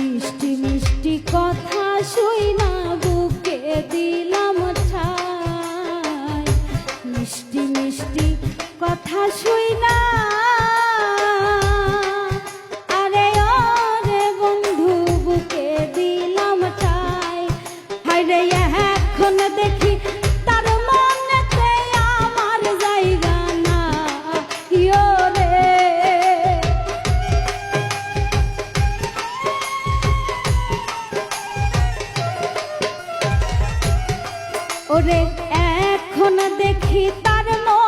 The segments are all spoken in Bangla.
মিষ্টি মিষ্টি কথা শুই না বুকে দিলাম ঠাই মিষ্টি মিষ্টি কথা শুই না ওরে এখন দেখি তার মন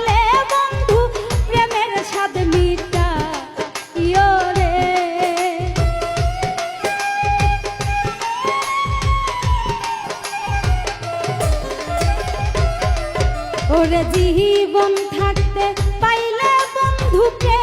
ওরে জীবন থাকতে পাইলে বন্ধুকে